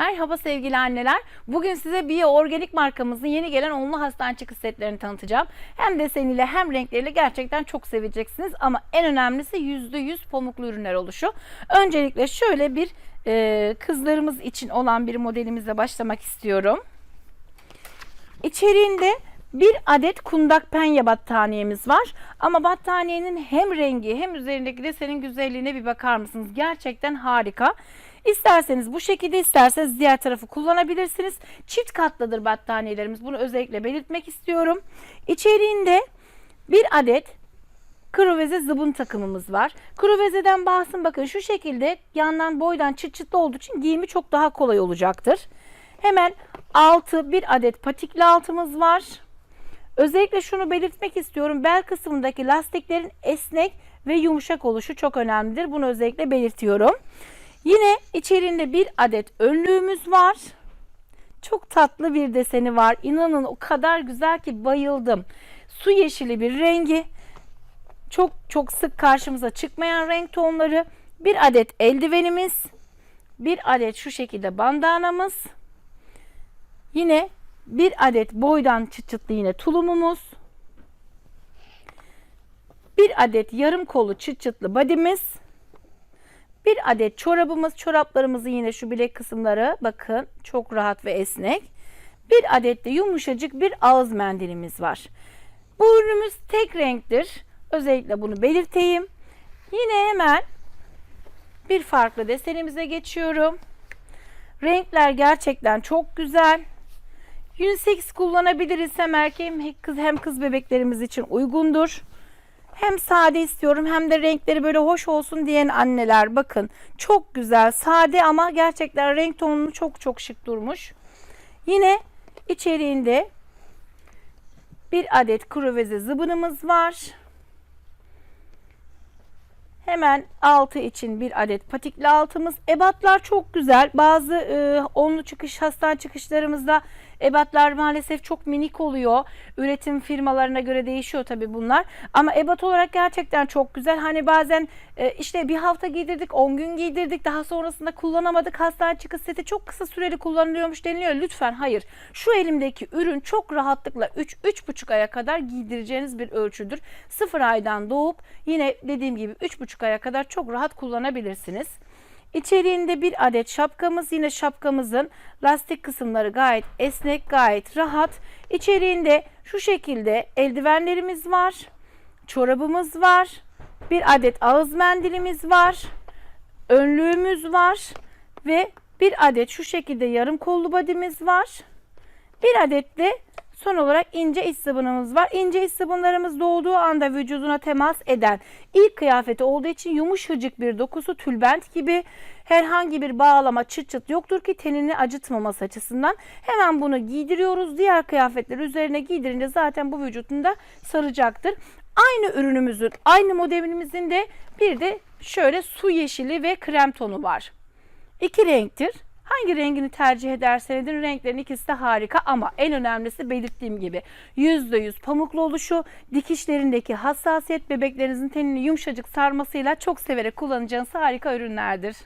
Merhaba sevgili anneler. Bugün size Bio Organik markamızın yeni gelen onlu hastane çıkış setlerini tanıtacağım. Hem deseniyle hem renkleriyle gerçekten çok seveceksiniz. Ama en önemlisi %100 pamuklu ürünler oluşu. Öncelikle şöyle bir e, kızlarımız için olan bir modelimizle başlamak istiyorum. İçeriğinde bir adet kundak penye battaniyemiz var. Ama battaniyenin hem rengi hem üzerindeki desenin güzelliğine bir bakar mısınız? Gerçekten harika. İsterseniz bu şekilde isterseniz diğer tarafı kullanabilirsiniz. Çift katlıdır battaniyelerimiz. Bunu özellikle belirtmek istiyorum. İçeriğinde bir adet kruveze zıbın takımımız var. Kruvezeden bahsın bakın şu şekilde yandan boydan çıt çıtlı olduğu için giyimi çok daha kolay olacaktır. Hemen altı bir adet patikli altımız var. Özellikle şunu belirtmek istiyorum. Bel kısmındaki lastiklerin esnek ve yumuşak oluşu çok önemlidir. Bunu özellikle belirtiyorum. Yine içerisinde bir adet önlüğümüz var. Çok tatlı bir deseni var. İnanın o kadar güzel ki bayıldım. Su yeşili bir rengi. Çok çok sık karşımıza çıkmayan renk tonları. Bir adet eldivenimiz. Bir adet şu şekilde bandanamız. Yine bir adet boydan çıt çıtlı yine tulumumuz. Bir adet yarım kolu çıt çıtlı badimiz. Bir adet çorabımız. Çoraplarımızın yine şu bilek kısımları bakın çok rahat ve esnek. Bir adet de yumuşacık bir ağız mendilimiz var. Bu ürünümüz tek renktir. Özellikle bunu belirteyim. Yine hemen bir farklı desenimize geçiyorum. Renkler gerçekten çok güzel. Unisex kullanabiliriz hem erkek kız hem kız bebeklerimiz için uygundur. Hem sade istiyorum hem de renkleri böyle hoş olsun diyen anneler bakın çok güzel sade ama gerçekten renk tonunu çok çok şık durmuş. Yine içeriğinde bir adet kruveze zıbınımız var. Hemen altı için bir adet patikli altımız. Ebatlar çok güzel. Bazı e, onlu çıkış hastane çıkışlarımızda ebatlar maalesef çok minik oluyor. Üretim firmalarına göre değişiyor tabii bunlar. Ama ebat olarak gerçekten çok güzel. Hani bazen e, işte bir hafta giydirdik, 10 gün giydirdik. Daha sonrasında kullanamadık. Hastane çıkış seti çok kısa süreli kullanılıyormuş deniliyor. Lütfen hayır. Şu elimdeki ürün çok rahatlıkla 3-3,5 aya kadar giydireceğiniz bir ölçüdür. 0 aydan doğup yine dediğim gibi 3,5 aya kadar çok rahat kullanabilirsiniz. İçeriğinde bir adet şapkamız. Yine şapkamızın lastik kısımları gayet esnek, gayet rahat. İçeriğinde şu şekilde eldivenlerimiz var. Çorabımız var. Bir adet ağız mendilimiz var. Önlüğümüz var. Ve bir adet şu şekilde yarım kollu badimiz var. Bir adet de Son olarak ince iç sabunumuz var. İnce iç sabunlarımız doğduğu anda vücuduna temas eden ilk kıyafeti olduğu için yumuşacık bir dokusu tülbent gibi herhangi bir bağlama çıt çıt yoktur ki tenini acıtmaması açısından. Hemen bunu giydiriyoruz. Diğer kıyafetleri üzerine giydirince zaten bu vücudunda saracaktır. Aynı ürünümüzün, aynı modelimizin de bir de şöyle su yeşili ve krem tonu var. İki renktir. Hangi rengini tercih edersen edin renklerin ikisi de harika ama en önemlisi belirttiğim gibi %100 pamuklu oluşu, dikişlerindeki hassasiyet bebeklerinizin tenini yumuşacık sarmasıyla çok severek kullanacağınız harika ürünlerdir.